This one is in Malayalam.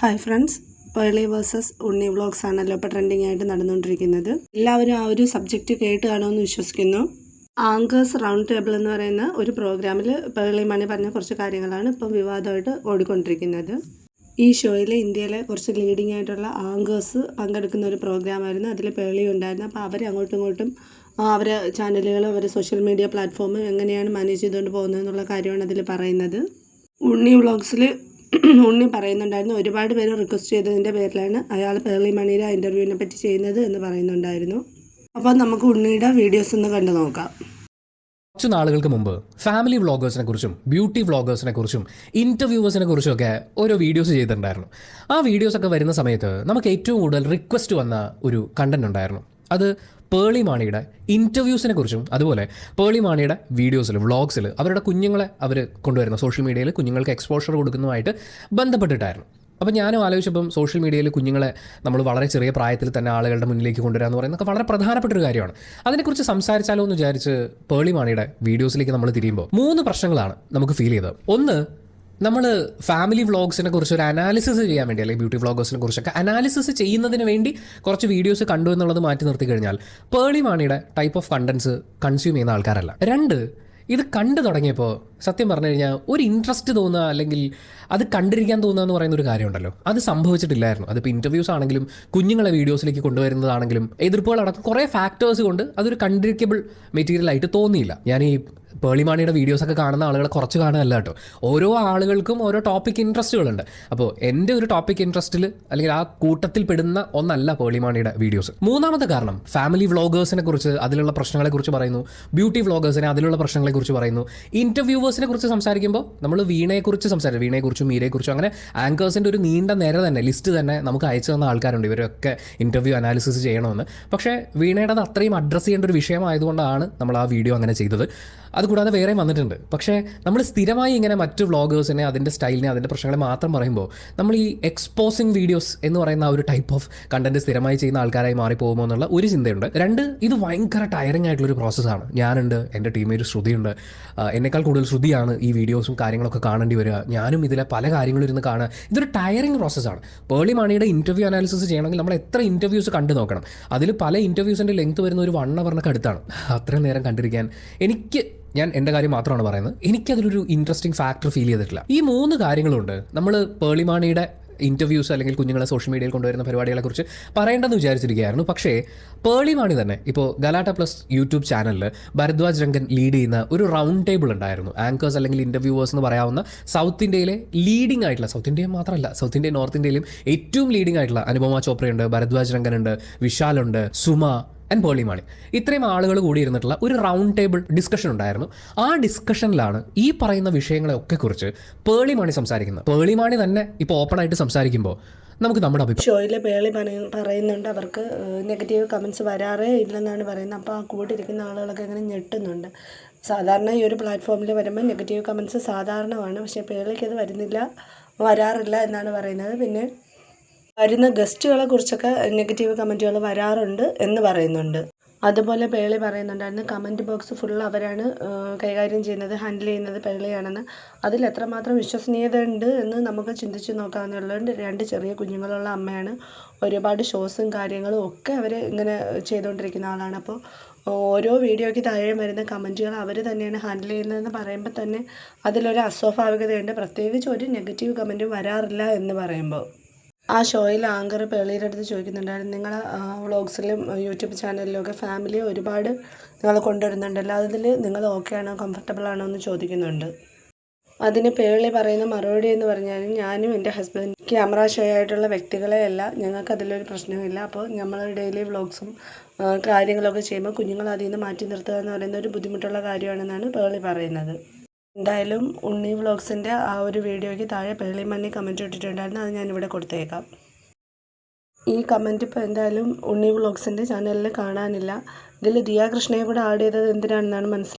Hi friends Pearle versus Unni vlogs ആണല്ലോ ഇപ്പോൾ ട്രെൻഡിങ് ആയിട്ട് നടന്നുകൊണ്ടിരിക്കുന്നത്. എല്ലാവരും ആ ഒരു സബ്ജക്റ്റ് കേട്ട് കാണുമെന്ന് വിശ്വസിക്കുന്നു. ആങ്കേഴ്സ് റൗണ്ട് ടേബിൾ എന്ന് പറയുന്ന ഒരു പ്രോഗ്രാമിൽ പേളി മണി പറഞ്ഞ കുറച്ച് കാര്യങ്ങളാണ് ഇപ്പം വിവാദമായിട്ട് ഓടിക്കൊണ്ടിരിക്കുന്നത്. ഈ ഷോയിൽ ഇന്ത്യയിലെ കുറച്ച് ലീഡിംഗ് ആയിട്ടുള്ള ആങ്കേഴ്സ് പങ്കെടുക്കുന്ന ഒരു പ്രോഗ്രാമായിരുന്നു അതിൽ പേളി ഉണ്ടായിരുന്നു. അപ്പോൾ അവർ അങ്ങോട്ടും ഇങ്ങോട്ടും അവരെ ചാനലുകൾ അവരെ സോഷ്യൽ മീഡിയ പ്ലാറ്റ്ഫോം എങ്ങനെയാണ് മാനേജ് ചെയ്തുകൊണ്ട് പോകുന്നത് എന്നുള്ള കാര്യമാണ് അതിൽ പറയുന്നത്. ഉണ്ണി വ്ളോഗ്സിൽ ഉണ്ണി പറയുന്നുണ്ടായിരുന്നു ഒരുപാട് പേര് റിക്വസ്റ്റ് ചെയ്തതിന്റെ പേരിലാണ് അയാൾ പേർലി മണിയുടെ ഇന്റർവ്യൂവിനെ പറ്റി ചെയ്യുന്നത് എന്ന് പറയുന്നുണ്ടായിരുന്നു. അപ്പോൾ നമുക്ക് ഉണ്ണിയുടെ വീഡിയോസ് ഒന്ന് കണ്ടു നോക്കാം. കുറച്ച് നാളുകൾക്ക് മുമ്പ് ഫാമിലി വ്ളോഗേഴ്സിനെ കുറിച്ചും ബ്യൂട്ടി വ്ളോഗേഴ്സിനെ കുറിച്ചും ഇന്റർവ്യൂവേഴ്സിനെ കുറിച്ചും ഒക്കെ ഓരോ വീഡിയോസ് ചെയ്തിട്ടുണ്ടായിരുന്നു. ആ വീഡിയോസൊക്കെ വരുന്ന സമയത്ത് നമുക്ക് ഏറ്റവും കൂടുതൽ റിക്വസ്റ്റ് വന്ന ഒരു കണ്ടന്റ് ഉണ്ടായിരുന്നു. അത് പേളി മാണിയുടെ ഇന്റർവ്യൂസിനെ കുറിച്ചും അതുപോലെ പേളി മാണിയുടെ വീഡിയോസിൽ വ്ളോഗ്സിൽ അവരുടെ കുഞ്ഞുങ്ങളെ അവർ കൊണ്ടുവരുന്ന സോഷ്യൽ മീഡിയയിൽ കുഞ്ഞുങ്ങൾക്ക് എക്സ്പോഷർ കൊടുക്കുന്നതുമായിട്ട് ബന്ധപ്പെട്ടിട്ടായിരുന്നു. അപ്പോൾ ഞാനും ആലോചിച്ചപ്പം സോഷ്യൽ മീഡിയയിൽ കുഞ്ഞുങ്ങളെ നമ്മൾ വളരെ ചെറിയ പ്രായത്തിൽ തന്നെ ആളുകളുടെ മുന്നിലേക്ക് കൊണ്ടുവരിക എന്ന് പറയുന്നത് വളരെ പ്രധാനപ്പെട്ട ഒരു കാര്യമാണ്. അതിനെക്കുറിച്ച് സംസാരിച്ചാലോ എന്ന് വിചാരിച്ച് പേളി മാണിയുടെ വീഡിയോസിലേക്ക് നമ്മൾ തിരിയുമ്പോൾ മൂന്ന് പ്രശ്നങ്ങളാണ് നമുക്ക് ഫീൽ ചെയ്തത്. ഒന്ന് നമ്മൾ ഫാമിലി വ്ളോഗ്സിനെ കുറിച്ച് ഒരു അനാലിസിസ് ചെയ്യാൻ വേണ്ടി അല്ലെങ്കിൽ ബ്യൂട്ടി വ്ളോഗേഴ്സിനെ കുറിച്ചൊക്കെ അനാലിസിസ് ചെയ്യുന്നതിന് വേണ്ടി കുറച്ച് വീഡിയോസ് കണ്ടു എന്നുള്ളത് മാറ്റി നിർത്തി കഴിഞ്ഞാൽ പേളി മാണിയുടെ ടൈപ്പ് ഓഫ് കണ്ടൻസ് കൺസ്യൂം ചെയ്യുന്ന ആൾക്കാരല്ല. രണ്ട് ഇത് കണ്ടു തുടങ്ങിയപ്പോൾ സത്യം പറഞ്ഞു കഴിഞ്ഞാൽ ഒരു ഇൻട്രസ്റ്റ് തോന്നുക അല്ലെങ്കിൽ അത് കണ്ടിരിക്കാൻ തോന്നുക എന്ന് പറയുന്ന ഒരു കാര്യമുണ്ടല്ലോ. അത് സംഭവിച്ചിട്ടില്ലായിരുന്നു. അതിപ്പോൾ ഇന്റർവ്യൂസ് ആണെങ്കിലും കുഞ്ഞുങ്ങളെ വീഡിയോസിലേക്ക് കൊണ്ടുവരുന്നതാണെങ്കിലും എതിർപ്പുകൾ അടക്കം കുറേ ഫാക്ടേഴ്സ് കൊണ്ട് അതൊരു കണ്ടിരിക്കബിൾ മെറ്റീരിയൽ ആയിട്ട് തോന്നിയില്ല. ഞാൻ ഈ പേളിമാണിയുടെ വീഡിയോസ് ഒക്കെ കാണുന്ന ആളുകളെ കുറച്ച് കാണുകയല്ല കേട്ടോ. ഓരോ ആളുകൾക്കും ഓരോ ടോപ്പിക് ഇൻട്രസ്റ്റുകളുണ്ട് അപ്പോൾ എന്റെ ഒരു ടോപ്പിക് ഇൻട്രസ്റ്റിൽ അല്ലെങ്കിൽ ആ കൂട്ടത്തിൽ പെടുന്ന ഒന്നല്ല പേളിമാണിയുടെ വീഡിയോസ് മൂന്നാമത്തെ കാരണം ഫാമിലി വ്ളോഗേഴ്സിനെ കുറിച്ച് അതിലുള്ള പ്രശ്നങ്ങളെക്കുറിച്ച് പറയുന്നു. ബ്യൂട്ടി വ്ളോഗേഴ്സിനെ അതിലുള്ള പ്രശ്നങ്ങളെക്കുറിച്ച് പറയുന്നു. ഇന്റർവ്യൂവേഴ്സിനെ കുറിച്ച് സംസാരിക്കുമ്പോൾ നമ്മൾ വീണയെക്കുറിച്ച് സംസാരിക്കും. വീണയെക്കുറിച്ചും മീരയെക്കുറിച്ചും അങ്ങനെ ആങ്കേഴ്സിന്റെ ഒരു നീണ്ട നിര തന്നെ ലിസ്റ്റ് തന്നെ നമുക്ക് അയച്ചു തന്ന ആൾക്കാരുണ്ട്. ഇവരൊക്കെ ഇന്റർവ്യൂ അനാലിസിസ് ചെയ്യണമെന്ന്. പക്ഷേ വീണയുടെ അത്രയും അഡ്രസ്സ് ചെയ്യേണ്ട ഒരു വിഷയമായതുകൊണ്ടാണ് നമ്മൾ ആ വീഡിയോ അങ്ങനെ ചെയ്തത്. അതുകൂടാതെ വേറെയും വന്നിട്ടുണ്ട്. പക്ഷേ നമ്മൾ സ്ഥിരമായി ഇങ്ങനെ മറ്റു വ്ളോഗേഴ്സിനെ അതിന്റെ സ്റ്റൈലിനെ അതിന്റെ പ്രശ്നങ്ങളെ മാത്രം പറയുമ്പോൾ നമ്മൾ ഈ എക്സ്പോസിങ് വീഡിയോസ് എന്ന് പറയുന്ന ആ ഒരു ടൈപ്പ് ഓഫ് കണ്ടന്റ് സ്ഥിരമായി ചെയ്യുന്ന ആൾക്കാരായി മാറിപ്പോകുമോ എന്നുള്ള ഒരു ചിന്തയുണ്ട്. രണ്ട് ഇത് ഭയങ്കര ടയറിംഗ് ആയിട്ടുള്ളൊരു പ്രോസസ്സാണ് ഞാനുണ്ട് എന്റെ ടീമേറ്റ് ശ്രുതിയുണ്ട്. എന്നേക്കാൾ കൂടുതൽ ശ്രുതിയാണ് ഈ വീഡിയോസും കാര്യങ്ങളൊക്കെ കാണേണ്ടി വരിക. ഞാനും ഇതിലെ പല കാര്യങ്ങളും ഇരുന്ന് കാണുക. ഇതൊരു ടയറിംഗ് പ്രോസസ്സാണ് പേളി മണിയുടെ ഇന്റർവ്യൂ അനാലിസിസ് ചെയ്യണമെങ്കിൽ നമ്മൾ എത്ര ഇന്റർവ്യൂസ് കണ്ടു നോക്കണം. അതിൽ പല ഇന്റർവ്യൂസിന്റെ ലെങ്ത് വരുന്ന ഒരു വൺ അവറിനൊക്കെ അടുത്താണ്. അത്രയും നേരം കണ്ടിരിക്കാൻ എനിക്ക് ഞാൻ എന്റെ കാര്യം മാത്രമാണ് പറയുന്നത്. എനിക്കതിലൊരു ഇൻട്രസ്റ്റിംഗ് ഫാക്ടർ ഫീൽ ചെയ്തിട്ടില്ല. ഈ മൂന്ന് കാര്യങ്ങളുണ്ട്. നമ്മൾ പേളിമാണിയുടെ ഇന്റർവ്യൂസ് അല്ലെങ്കിൽ കുഞ്ഞുങ്ങളെ സോഷ്യൽ മീഡിയയിൽ കൊണ്ടുവരുന്ന പരിപാടികളെക്കുറിച്ച് പറയേണ്ടെന്ന് വിചാരിച്ചിരിക്കുകയായിരുന്നു. പക്ഷേ പേളിമാണി തന്നെ ഇപ്പോൾ ഗലാട്ട പ്ലസ് യൂട്യൂബ് ചാനലിൽ ഭരദ്വാജ് രംഗൻ ലീഡ് ചെയ്യുന്ന ഒരു റൗണ്ട് ടേബിൾ ഉണ്ടായിരുന്നു. ആങ്കേഴ്സ് അല്ലെങ്കിൽ ഇന്റർവ്യൂവേഴ്സ് എന്ന് പറയാവുന്ന സൗത്ത് ഇന്ത്യയിലെ ലീഡിംഗ് ആയിട്ടുള്ള സൗത്ത് ഇന്ത്യ മാത്രമല്ല സൗത്ത് ഇന്ത്യ നോർത്ത് ഇന്ത്യയിലും ഏറ്റവും ലീഡിംഗ് ആയിട്ടുള്ള അനുപമ ചോപ്രയുണ്ട് ഭരദ്വാജ് രംഗനുണ്ട് വിശാലുണ്ട് സുമ ആൻഡ് പേളിമാണി ഇത്രയും ആളുകൾ കൂടി ഇരുന്നിട്ടുള്ള ഒരു റൗണ്ട് ടേബിൾ ഡിസ്കഷൻ ഉണ്ടായിരുന്നു. ആ ഡിസ്കഷനിലാണ് ഈ പറയുന്ന വിഷയങ്ങളെയൊക്കെ കുറിച്ച് പേളിമാണി സംസാരിക്കുന്നത്. പേളിമാണി തന്നെ ഇപ്പോൾ ഓപ്പൺ ആയിട്ട് സംസാരിക്കുമ്പോൾ നമുക്ക് നമ്മുടെ അഭിപ്രായം. പേളി പറയ- പറയുന്നുണ്ട്. അവർക്ക് നെഗറ്റീവ് കമൻസ് വരാറേ ഇല്ലെന്നാണ് പറയുന്നത്. അപ്പോൾ ആ കൂട്ടിരിക്കുന്ന ആളുകളൊക്കെ ഇങ്ങനെ ഞെട്ടുന്നുണ്ട്. സാധാരണ ഈ ഒരു പ്ലാറ്റ്ഫോമിൽ വരുമ്പോൾ നെഗറ്റീവ് കമൻസ് സാധാരണമാണ്. പക്ഷേ പേളിക്ക് അത് വരുന്നില്ല വരാറില്ല എന്നാണ് പറയുന്നത്. പിന്നെ വരുന്ന ഗസ്റ്റുകളെ കുറിച്ചൊക്കെ നെഗറ്റീവ് കമന്റുകൾ വരാറുണ്ട് എന്ന് പറയുന്നുണ്ട്. അതുപോലെ പേളി പറയുന്നുണ്ടായിരുന്നു കമന്റ് ബോക്സ് ഫുൾ അവരാണ് കൈകാര്യം ചെയ്യുന്നത് ഹാൻഡിൽ ചെയ്യുന്നത് പേളിയാണെന്ന്. അതിൽ എത്രമാത്രം വിശ്വസനീയത ഉണ്ട് എന്ന് നമുക്ക് ചിന്തിച്ച് നോക്കാവുന്നുള്ളതുകൊണ്ട് രണ്ട് ചെറിയ കുഞ്ഞുങ്ങളുള്ള അമ്മയാണ് ഒരുപാട് ഷോസും കാര്യങ്ങളും ഒക്കെ അവർ ഇങ്ങനെ ചെയ്തുകൊണ്ടിരിക്കുന്ന ആളാണ്. അപ്പോൾ ഓരോ വീഡിയോയ്ക്ക് താഴെ വരുന്ന കമന്റുകൾ അവർ തന്നെയാണ് ഹാൻഡിൽ ചെയ്യുന്നതെന്ന് പറയുമ്പോൾ തന്നെ അതിലൊരു അസ്വാഭാവികതയുണ്ട്. പ്രത്യേകിച്ച് ഒരു നെഗറ്റീവ് കമന്റും വരാറില്ല എന്ന് പറയുമ്പോൾ ആ ഷോയിൽ ആങ്കർ പേളിയുടെ അടുത്ത് ചോദിക്കുന്നുണ്ടായിരുന്നു. നിങ്ങൾ വ്ളോഗ്സിലും യൂട്യൂബ് ചാനലിലും ഒക്കെ ഫാമിലി ഒരുപാട് നിങ്ങൾ കൊണ്ടുവരുന്നുണ്ടല്ലോ. അതിൽ നിങ്ങൾ ഓക്കെ ആണോ കംഫർട്ടബിൾ ആണോ എന്ന് ചോദിക്കുന്നുണ്ട്. അതിന് പേളി പറയുന്ന മറുപടി എന്ന് പറഞ്ഞാൽ ഞാനും എന്റെ ഹസ്ബൻഡ് ക്യാമറ ഷോ ആയിട്ടുള്ള വ്യക്തികളെ അല്ല. ഞങ്ങൾക്ക് അതിലൊരു പ്രശ്നമില്ല അപ്പോൾ നമ്മൾ ഡെയിലി വ്ളോഗ്സും കാര്യങ്ങളൊക്കെ ചെയ്യുമ്പോൾ കുഞ്ഞുങ്ങൾ അതിൽ നിന്ന് മാറ്റി നിർത്തുക എന്ന് പറയുന്ന ഒരു ബുദ്ധിമുട്ടുള്ള കാര്യമാണെന്നാണ് പേളി പറയുന്നത്. എന്തായാലും ഉണ്ണി വ്ളോഗ്സിന്റെ ആ ഒരു വീഡിയോയ്ക്ക് താഴെ പേളി മണ്ണി കമന്റ് ഇട്ടിട്ടുണ്ടായിരുന്നു. അത് ഞാനിവിടെ കൊടുത്തേക്കാം. ഈ കമന്റ് ഇപ്പോൾ എന്തായാലും ഉണ്ണി വ്ളോഗ്സിന്റെ ചാനലിൽ കാണാനില്ല. ഇതിൽ ദിയ കൃഷ്ണയെ കൂടെ ആഡ് ചെയ്തത് എന്തിനാണെന്നാണ് മനസ്സിലായത്